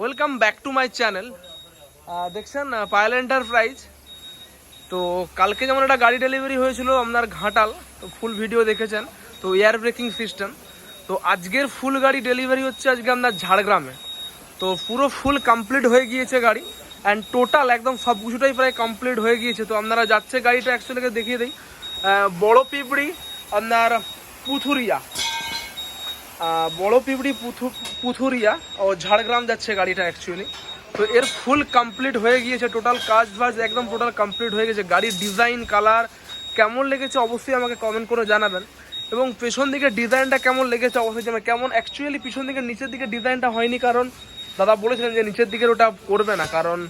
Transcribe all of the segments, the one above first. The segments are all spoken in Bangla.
Welcome back to my channel দেখছেন পায়েল এন্টারপ্রাইজ তো কালকে যেমন একটা গাড়ি ডেলিভারি হয়েছিল আপনার ঘাটাল, তো ফুল ভিডিও দেখেছেন, তো এয়ার ব্রেকিং সিস্টেম তো আজকের ফুল গাড়ি ডেলিভারি হচ্ছে আজকে আপনার ঝাড়গ্রামে। তো পুরো ফুল কমপ্লিট হয়ে গিয়েছে গাড়ি অ্যান্ড টোটাল একদম সব কিছুটাই প্রায় কমপ্লিট হয়ে গিয়েছে। তো আপনারা যাচ্ছে গাড়িটা অ্যাকচুয়ালি দেখিয়ে দিই। বড় পিঁপড়ি, আপনার পুথুরিয়া। বড় পিঁপড়ি পুথু- পুথুরিয়া ও ঝাড়গ্রাম যাচ্ছে গাড়িটা অ্যাকচুয়ালি তো এর ফুল কমপ্লিট হয়ে গিয়েছে টোটাল কাজ বাজ একদম টোটাল কমপ্লিট হয়ে গেছে। গাড়ির ডিজাইন কালার কেমন লেগেছে অবশ্যই আমাকে কমেন্ট করে জানাবেন। এবং পেছন দিকে ডিজাইনটা কেমন লেগেছে অবশ্যই জানাবেন। কেমন অ্যাকচুয়ালি পিছন দিকে, নিচের দিকে ডিজাইনটা হয়নি কারণ দাদা বলেছিলেন যে নিচের দিকের ওটা করবে না। কারণ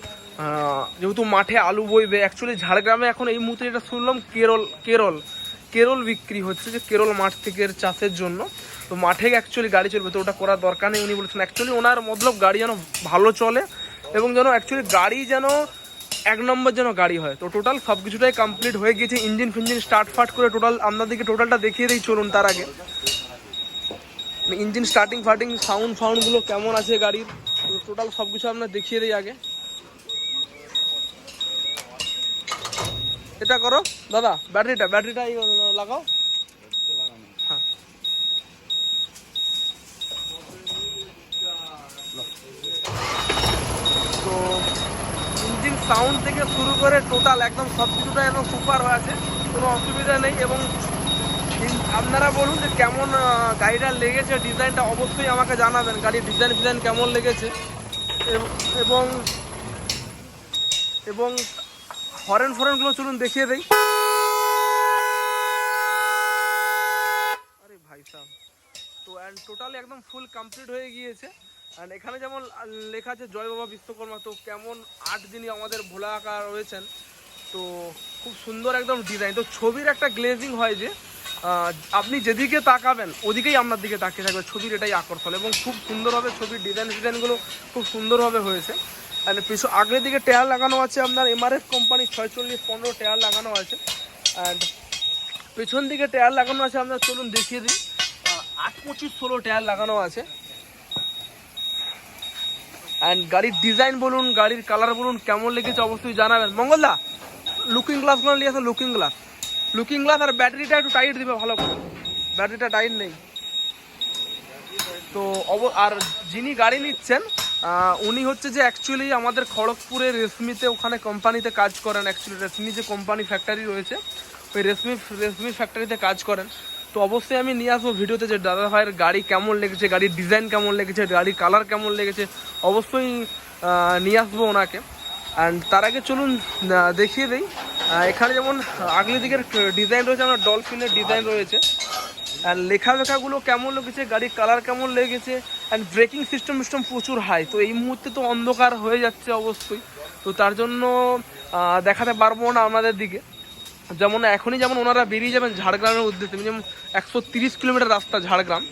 যেহেতু মাঠে আলু বইবে অ্যাকচুয়ালি ঝাড়গ্রামে এখন এই মুহূর্তে যেটা শুনলাম, কেরল কেরল। কেরল বিক্রি হচ্ছে যে কেরল মাঠ থেকে চাষের জন্য। তো মাঠে অ্যাকচুয়ালি গাড়ি চলবে, তো ওটা করার দরকার নেই উনি বলেছেন। অ্যাকচুয়ালি ওনার মতলব গাড়ি যেন ভালো চলে এবং যেন অ্যাকচুয়ালি গাড়ি যেন এক নম্বর যেন গাড়ি হয়। তো টোটাল সব কিছুটাই কমপ্লিট হয়ে গিয়েছে ইঞ্জিন ফিঞ্জিন স্টার্ট ফাট করে টোটাল আপনাদেরকে টোটালটা দেখিয়ে দিই, চলুন তার আগে। ইঞ্জিন স্টার্টিং ফার্টিং সাউন্ড ফাউন্ডগুলো কেমন আছে গাড়ির টোটাল সব কিছু আপনার দেখিয়ে দিই আগে। এটা করো। দাদা, ব্যাটারিটা ব্যাটারিটা লাগাও। হ্যাঁ। তো ইঞ্জিন সাউন্ড থেকে শুরু করে টোটাল একদম সব কিছুটা একদম সুপার হয়ে আছে। কোনো অসুবিধা নেই এবং আপনারা বলুন যে কেমন গাড়িটা লেগেছে, ডিজাইনটা অবশ্যই আমাকে জানাবেন। গাড়ির ডিজাইন ফিজাইন কেমন লেগেছে। এবং এবং হরেন ফরেনগুলো চলুন দেখিয়ে দেয় আরে ভাই সাহ তো অ্যান্ড টোটালি একদম ফুল কমপ্লিট হয়ে গিয়েছে। অ্যান্ড এখানে যেমন লেখা আছে, জয় বাবা বিশ্বকর্মা, তো কেমন আট দিনই আমাদের ভোলা আঁকা রয়েছেন। তো খুব সুন্দর একদম ডিজাইন তো ছবির একটা গ্লেজিং হয় যে আপনি যেদিকে তাকাবেন, ওদিকেই আপনার দিকে তাকিয়ে থাকবে। ছবির এটাই আকর্ষণ এবং খুব সুন্দরভাবে ছবির ডিজাইন ডিজাইনগুলো খুব সুন্দরভাবে হয়েছে। অ্যান্ড পিছু আগের দিকে টায়ার লাগানো আছে আপনার এমআরএফ কোম্পানি ছয়চল্লিশ পনেরো টায়ার লাগানো আছে। অ্যান্ড পেছন দিকে টায়ার লাগানো আছে আপনার, চলুন দেখিয়ে দিই। আট পঁচিশ ষোলো টায়ার লাগানো আছে। অ্যান্ড গাড়ির ডিজাইন বলুন, গাড়ির কালার বলুন, কেমন লেগেছে অবশ্যই জানাবেন। মঙ্গলদা লুকিং গ্লাসগুলো নিয়ে আসো লুকিং গ্লাস লুকিং গ্লাস আর ব্যাটারিটা একটু টাইট দিবে, ভালো করে। ব্যাটারিটা টাইট নেই। তো অব আর যিনি গাড়ি নিচ্ছেন উনি হচ্ছে যে অ্যাকচুয়ালি আমাদের খড়গপুরে রেশমিতে ওখানে কোম্পানিতে কাজ করেন। অ্যাকচুয়ালি রেশমি যে কোম্পানি ফ্যাক্টরি রয়েছে, ওই রেশমি রেশমি ফ্যাক্টরিতে কাজ করেন। তো অবশ্যই আমি নিয়ে আসব ভিডিওতে যে দাদা ভাইয়ের গাড়ি কেমন লেগেছে, গাড়ির ডিজাইন কেমন লেগেছে, গাড়ির কালার কেমন লেগেছে। অবশ্যই নিয়ে আসব ওনাকে। অ্যান্ড তার আগে চলুন দেখিয়ে দিই। এখানে যেমন আগলি দিকের ডিজাইন রয়েছে, আমার ডলফিনের ডিজাইন রয়েছে। অ্যান্ড লেখা লেখাগুলো কেমন লেগেছে, গাড়ির কালার কেমন লেগেছে অ্যান্ড ব্রেকিং সিস্টেম সিস্টেম প্রচুর হাই তো এই মুহূর্তে তো অন্ধকার হয়ে যাচ্ছে অবশ্যই। তো তার জন্য দেখাতে পারব না আমাদের দিকে। যেমন এখনই যেমন ওনারা বেরিয়ে যাবেন ঝাড়গ্রামের উদ্দেশ্যে, যেমন একশো তিরিশ কিলোমিটার রাস্তা ঝাড়গ্রাম।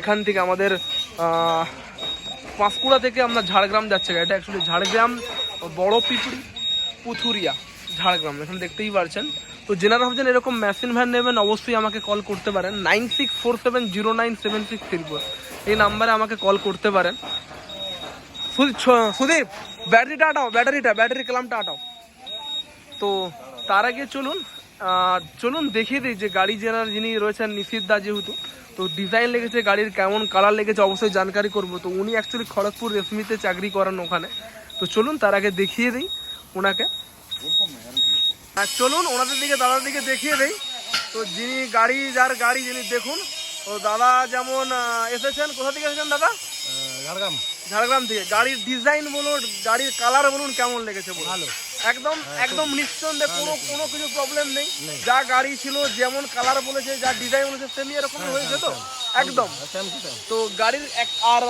এখান থেকে আমাদের পাঁশকুড়া থেকে আমরা ঝাড়গ্রাম যাচ্ছে। এটা অ্যাকচুয়ালি ঝাড়গ্রাম বড় পিপুরি পুথুরিয়া, ঝাড়গ্রাম, এখানে দেখতেই পারছেন। তো জেনারা ভাবছেন এরকম মেশিন ভ্যান নেবেন, অবশ্যই আমাকে কল করতে পারেন। Nine six four seven zero nine seven six three four এই নাম্বারে আমাকে কল করতে পারেন। সুদীপ ব্যাটারিটা আটাও ব্যাটারিটা ব্যাটারি কালামটা আটাও তো তার আগে চলুন চলুন দেখিয়ে দিই যে গাড়ি জেনার যিনি রয়েছেন দা যেহেতু। তো ডিজাইন লেগেছে গাড়ির, কেমন কালার লেগেছে, অবশ্যই জানকারি করব। তো উনি অ্যাকচুয়ালি খড়গপুর রেশমিতে চাকরি করেন ওখানে। তো চলুন তার আগে দেখিয়ে দিই ওনাকে। আর চলুন ওনাদের দিকে দাদার দিকে দেখিয়ে দিই। তো যিনি গাড়ি যার গাড়ি যিনি দেখুন তো দাদা যেমন এসেছেন কোথা থেকে এসেছেন দাদা? ঝাড়গ্রাম। ঝাড়গ্রাম থেকে। গাড়ির ডিজাইন বলুন গাড়ির কালার বলুন কেমন লেগেছে বলুন? ভালো। একদম একদম নিঃসন্দেহে কোনো কোনো কিছু প্রবলেম নেই। যা গাড়ি ছিল যেমন কালার বলেছে যা ডিজাইন বলেছে সেমনি এরকম হয়েছে তো? একদম। তো গাড়ির এক আর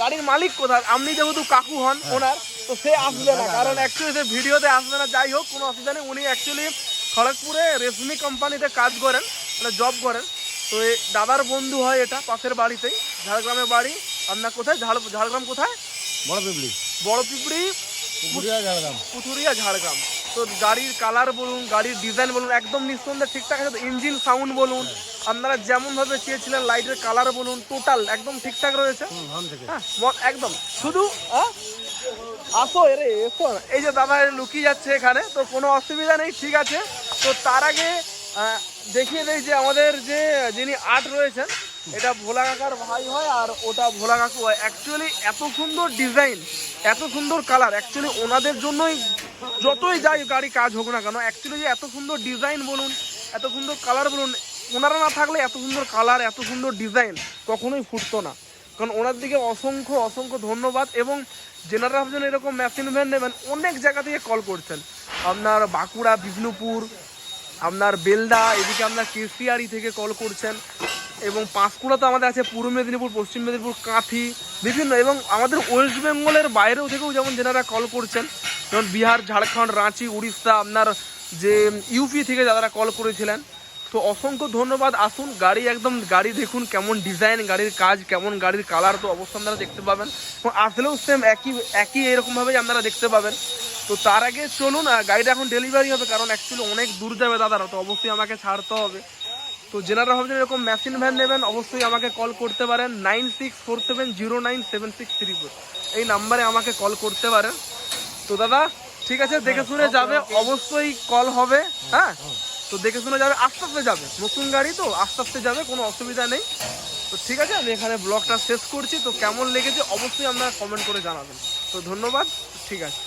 গাড়ির মালিক কোথায়? আপনি যেহেতু কাকু হন ওনার তো সে আসবে না। কারণ অ্যাকচুয়ালি সে ভিডিওতে আসবে না। যাই হোক কোনো অসুবিধা নেই। উনি অ্যাকচুয়ালি খড়গপুরে রেশমি কোম্পানিতে কাজ করেন মানে জব করেন। তো দাদার বন্ধু হয় এটা পাশের বাড়িতেই ঝাড়গ্রামের বাড়ি। আপনার কোথায়? ঝাড় ঝাড়গ্রাম কোথায়? বড় পিপড়ি। বড় পিঁপড়ি পুথুরিয়া ঝাড়গ্রাম। তো গাড়ির কালার বলুন গাড়ির ডিজাইন বলুন একদম নিঃসন্দেহে ঠিকঠাক আছে। ইঞ্জিন সাউন্ড বলুন আপনারা যেমন ভাবে চেয়েছিলেন লাইটের কালার বলুন টোটাল একদম ঠিকঠাক রয়েছে। হ্যাঁ একদম। শুধু হ্যাঁ? আসো এরে এসো। এই যে দাদা লুকিয়ে যাচ্ছে এখানে তো কোনো অসুবিধা নেই ঠিক আছে। তো তার আগে দেখিয়ে দেই যে আমাদের যে যিনি আর্ট রয়েছেন এটা ভোলা কাকার ভাই হয় আর ওটা ভোলা কাকু হয়। অ্যাকচুয়ালি এত সুন্দর ডিজাইন এত সুন্দর কালার অ্যাকচুয়ালি ওনাদের জন্যই যতই যাই গাড়ি কাজ হোক না কেন অ্যাকচুয়ালি যে এত সুন্দর ডিজাইন বলুন, এত সুন্দর কালার বলুন, ওনারা না থাকলে এত সুন্দর কালার এত সুন্দর ডিজাইন কখনোই ফুটতো না। কারণ ওনার দিকে অসংখ্য অসংখ্য ধন্যবাদ এবং জেনারেল ভাবছেন এরকম মেশিন ভ্যান নেবেন, অনেক জায়গা থেকে কল করছেন। আপনার বাঁকুড়া, বিষ্ণুপুর, আপনার বেলদা, এদিকে আপনার কেশিয়ারি থেকে কল করছেন। এবং পাঁশকুড়া তো আমাদের আছে পূর্ব মেদিনীপুর, পশ্চিম মেদিনীপুর, কাঁথি, বিভিন্ন এবং আমাদের ওয়েস্ট বেঙ্গলের বাইরেও থেকেও যেমন যেনারা কল করছেন, যেমন বিহার, ঝাড়খণ্ড, রাঁচি, উড়িষ্যা, আপনার যে ইউপি থেকে যারা কল করেছিলেন। তো অসংখ্য ধন্যবাদ। আসুন, গাড়ি একদম, গাড়ি দেখুন কেমন ডিজাইন গাড়ির কাজ কেমন, গাড়ির কালার তো অবশ্যই আপনারা দেখতে পাবেন। এবং আসলেও সেম একই একই এরকমভাবেই আপনারা দেখতে পাবেন। তো তার আগে চলুন গাড়িটা এখন ডেলিভারি হবে, কারণ অ্যাকচুয়ালি অনেক দূর যাবে দাদারা, তো অবশ্যই আমাকে ছাড়তে হবে। তো জেনারা ভাবছেন এরকম মেশিন ভ্যান নেবেন অবশ্যই আমাকে কল করতে পারেন nine six four seven zero nine seven six three four এই নাম্বারে আমাকে কল করতে পারেন। তো দাদা ঠিক আছে দেখে শুনে যাবে অবশ্যই কল হবে হ্যাঁ তো দেখে শুনে যাবে আস্তে আস্তে যাবে নতুন গাড়ি তো আস্তে আস্তে যাবে কোনো অসুবিধা নেই। তো ঠিক আছে আমি এখানে ব্লগটা শেষ করছি তো কেমন লেগেছে অবশ্যই আপনারা কমেন্ট করে জানাবেন। তো ধন্যবাদ ঠিক আছে।